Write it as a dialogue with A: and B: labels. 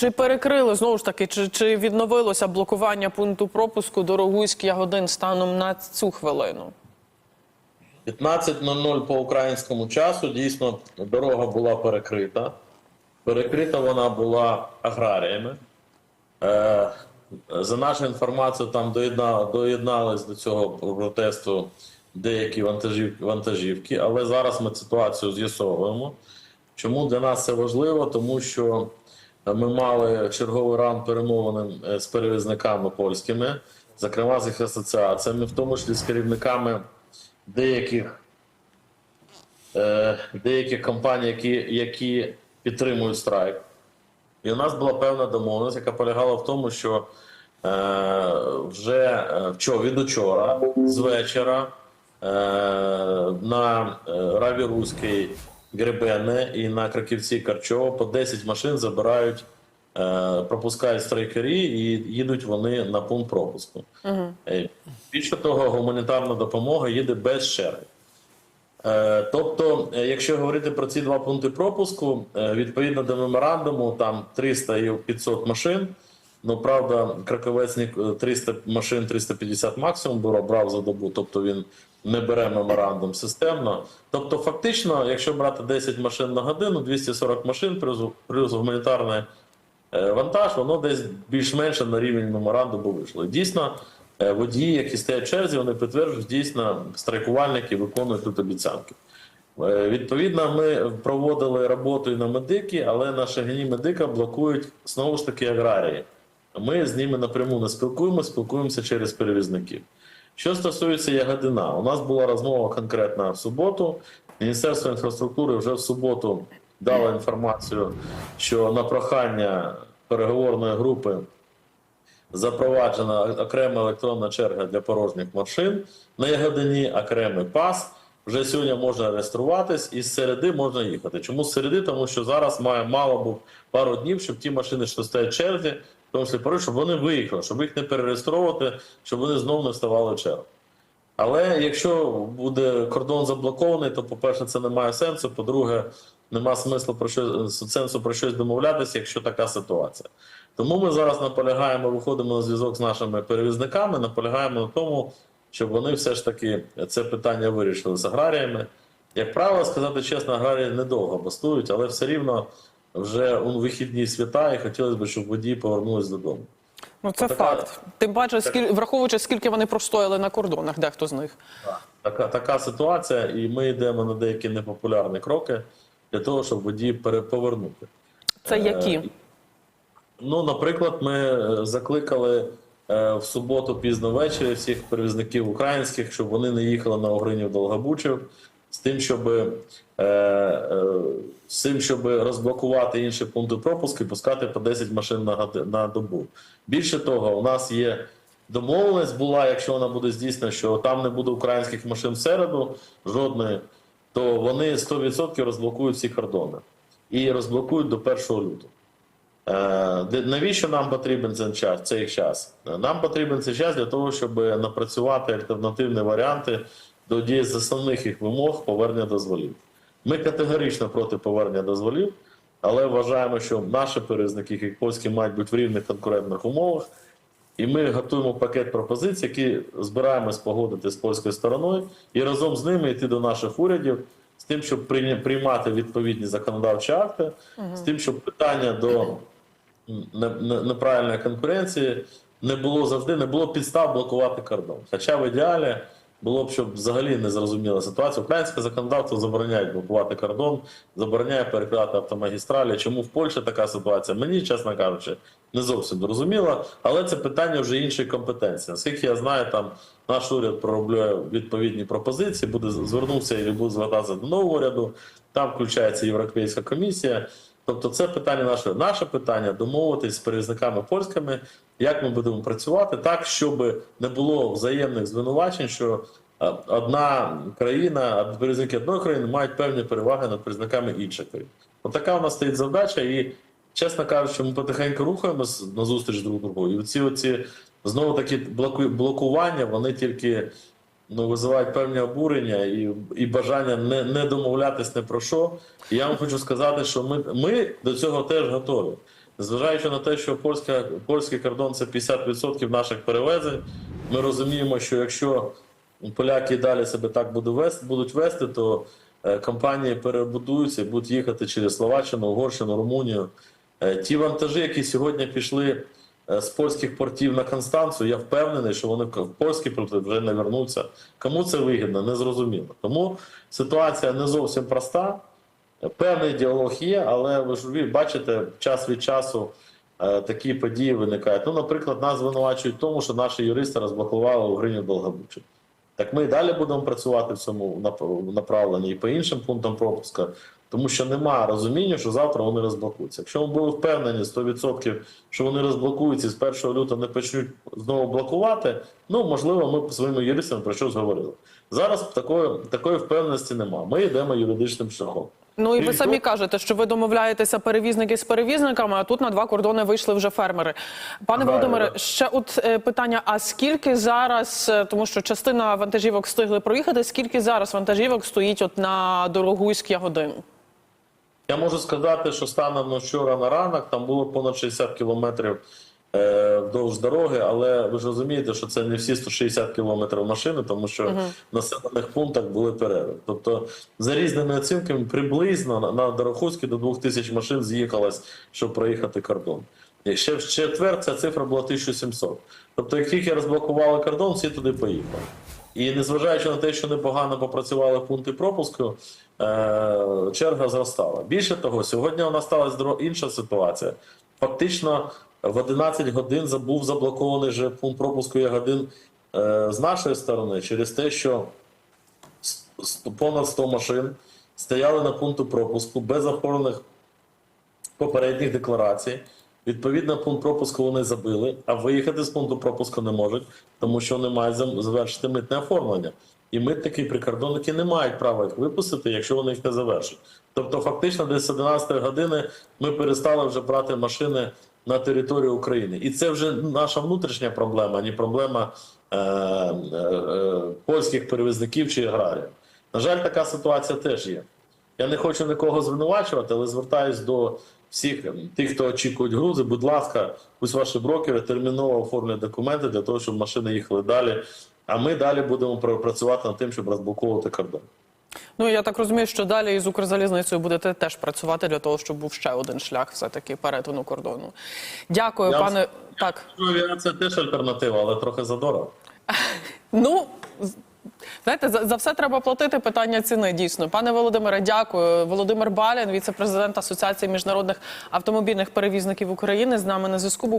A: Чи перекрили знову ж таки, чи, чи відновилося блокування пункту пропуску Дорогуськ Ягодин станом на цю хвилину?
B: 15.00 по українському часу дійсно дорога була перекрита. Перекрита вона була аграріями. Е, за нашою інформацією, там доєдна, доєднались до цього протесту деякі вантажів, вантажівки, але зараз ми ситуацію з'ясовуємо. Чому для нас це важливо? Тому що ми мали черговий раунд перемовин е, з перевізниками польськими, зокрема з їх асоціаціями, в тому числі з керівниками деяких, е, деяких компаній, які, які підтримують страйк. І у нас була певна домовленість, яка полягала в тому, що е, вже е, від учора, з вечора е, на е, Раві Руській Гребене і на Краківці Карчово по 10 машин забирають, е, пропускають страйкері і їдуть вони на пункт пропуску. Е, Більше того, гуманітарна допомога їде без черги. Е, Тобто, якщо говорити про ці два пункти пропуску, е, відповідно до меморандуму, там 300 і 500 машин. Ну, правда, Краковець 300 машин, 350 максимум був, брав за добу, тобто він не бере меморандум системно. Тобто, фактично, якщо брати 10 машин на годину, 240 машин плюс, гуманітарний е, вантаж, воно десь більш-менше на рівень меморандуму вийшло. Дійсно, е, водії, які стоять в черзі, вони підтверджують, дійсно, страйкувальники виконують тут обіцянки. Е, Відповідно, ми проводили роботу і на медики, але на шагині медика блокують знову ж таки аграрії. Ми з ними напряму не спілкуємося, спілкуємося через перевізників. Що стосується Ягодина, у нас була розмова конкретна в суботу. Міністерство інфраструктури вже в суботу дало інформацію, що на прохання переговорної групи запроваджена окрема електронна черга для порожніх машин на Ягодині, окремий пас. Вже сьогодні можна реєструватись і з середи можна їхати. Чому з середи? Тому що зараз має мало був пару днів, щоб ті машини, що стоять в черзі, тому порожні, щоб вони виїхали, щоб їх не перереєстровувати, щоб вони знову не вставали в чергу. Але якщо буде кордон заблокований, то, по-перше, це не має сенсу. По-друге, нема смислу про що сенсу про щось домовлятися, якщо така ситуація. Тому ми зараз наполягаємо, виходимо на зв'язок з нашими перевізниками, наполягаємо на тому, щоб вони все ж таки це питання вирішили з аграріями. Як правило, сказати чесно, аграрії недовго бастують, але все рівно вже у вихідні свята, і хотілося б, щоб водії повернулись додому.
A: Ну це
B: Така-
A: факт. Тим паче, скіль, враовуючи, скільки вони простояли на кордонах, дехто з них.
B: Така, така ситуація, і ми йдемо на деякі непопулярні кроки для того, щоб водії переповернути.
A: Це які?
B: Е, Ну, наприклад, ми е, закликали е, в суботу пізно ввечері всіх перевізників українських, щоб вони не їхали на Огринів Долгобучів, з тим, щоб, е, е, з тим, щоб розблокувати інші пункти пропуску і пускати по 10 машин на, на добу. Більше того, у нас є домовленість була, якщо вона буде здійснена, що там не буде українських машин в середу, жодної, то вони 100% розблокують всі кордони і розблокують до 1 лютого. Е, Навіщо нам потрібен цей час? Цей час? Нам потрібен цей час для того, щоб напрацювати альтернативні варіанти до дії з основних їх вимог повернення дозволів. Ми категорично проти повернення дозволів, але вважаємо, що наші перевізники, як польські, мають бути в рівних конкурентних умовах. І ми готуємо пакет пропозицій, які збираємось погодити з польською стороною, і разом з ними йти до наших урядів з тим, щоб приймати відповідні законодавчі акти, з тим, щоб питання до не- не- неправильної конкуренції не було завжди, не було підстав блокувати кордон. Хоча в ідеалі було б, щоб взагалі не зрозуміла ситуація. Українське законодавство забороняє блокувати кордон, забороняє перекривати автомагістралі. Чому в Польщі така ситуація? Мені, чесно кажучи, не зовсім зрозуміло, але це питання вже іншої компетенції. Наскільки я знаю, там наш уряд пророблює відповідні пропозиції, буде звернувся і буде звертатися до нового уряду. Там включається Європейська комісія. Тобто, це питання наше. Наше питання домовитись з перевізниками польськими, як ми будемо працювати так, щоб не було взаємних звинувачень, що е, одна країна, перевізники одної країни мають певні переваги над перевізниками інших країн. Отака у нас стоїть завдача, і чесно кажучи, ми потихеньку рухаємось на зустріч друг другу. І оці оці знову такі блоку- блокування, вони тільки ну, визивають певні обурення і, і бажання не, не домовлятись не про що. І я вам хочу сказати, що ми, ми до цього теж готові. Незважаючи на те, що польська, польський кордон це 50% наших перевезень, ми розуміємо, що якщо поляки далі себе так будуть вести, будуть вести, то е, компанії перебудуються і будуть їхати через Словаччину, Угорщину, Румунію. Е, ті вантажі, які сьогодні пішли з польських портів на Констанцію, я впевнений, що вони в польські порти вже не вернуться. Кому це вигідно, не зрозуміло. Тому ситуація не зовсім проста. Певний діалог є, але ви ж бачите, час від часу е, такі події виникають. Ну, наприклад, нас звинувачують в тому, що наші юристи розблокували Угриню Долгобучу. Так ми і далі будемо працювати в цьому направленні і по іншим пунктам пропуска, тому що немає розуміння, що завтра вони розблокуються. Якщо ми були впевнені 100%, що вони розблокуються і з 1 лютого не почнуть знову блокувати, ну можливо, ми своїми юристами про щось говорили. Зараз такої, такої впевненості немає. Ми йдемо юридичним шляхом.
A: Ну і ви самі кажете, що ви домовляєтеся перевізники з перевізниками, а тут на два кордони вийшли вже фермери. Пане. Володимире, ще от е, питання: а скільки зараз, е, тому що частина вантажівок встигли проїхати, скільки зараз вантажівок стоїть от на Дорогуськ Ягодин?
B: Я можу сказати, що станом на вчора на ранок там було понад 60 кілометрів е, вдовж дороги, але ви ж розумієте, що це не всі 160 кілометрів машини, тому що в населених пунктах були перерви. Тобто, за різними оцінками, приблизно на, на Дорохуській до 2000 машин з'їхалось, щоб проїхати кордон. І ще в четвер ця цифра була 1700. Тобто, як тільки розблокували кордон, всі туди поїхали. І незважаючи на те, що непогано попрацювали пункти пропуску, е, черга зростала. Більше того, сьогодні у нас сталася інша ситуація. Фактично, в 11 годин забув заблокований же пункт пропуску Ягодин е, з нашої сторони через те, що понад 100 машин стояли на пункту пропуску без оформлених попередніх декларацій. Відповідно, пункт пропуску вони забили, а виїхати з пункту пропуску не можуть, тому що вони мають завершити митне оформлення. І митники і прикордонники не мають права їх випустити, якщо вони їх не завершать. Тобто, фактично, десь з 11 години ми перестали вже брати машини на територію України. І це вже наша внутрішня проблема, а не проблема е- е- е- польських перевізників чи аграріїв. На жаль, така ситуація теж є. Я не хочу нікого звинувачувати, але звертаюсь до всіх тих, хто очікують грузи. Будь ласка, пусть ваші брокери терміново оформлять документи для того, щоб машини їхали далі. А ми далі будемо працювати над тим, щоб розблоковувати кордон.
A: Ну я так розумію, що далі із Укрзалізницею будете теж працювати для того, щоб був ще один шлях, все таки перетину кордону. Дякую,
B: Я
A: пане. Так.
B: Ну, Авіація теж альтернатива, але трохи задорого.
A: Ну знаєте, за, за все треба платити. Питання ціни дійсно. Пане Володимире, дякую. Володимир Балін, віце-президент Асоціації міжнародних автомобільних перевізників України, з нами на зв'язку був.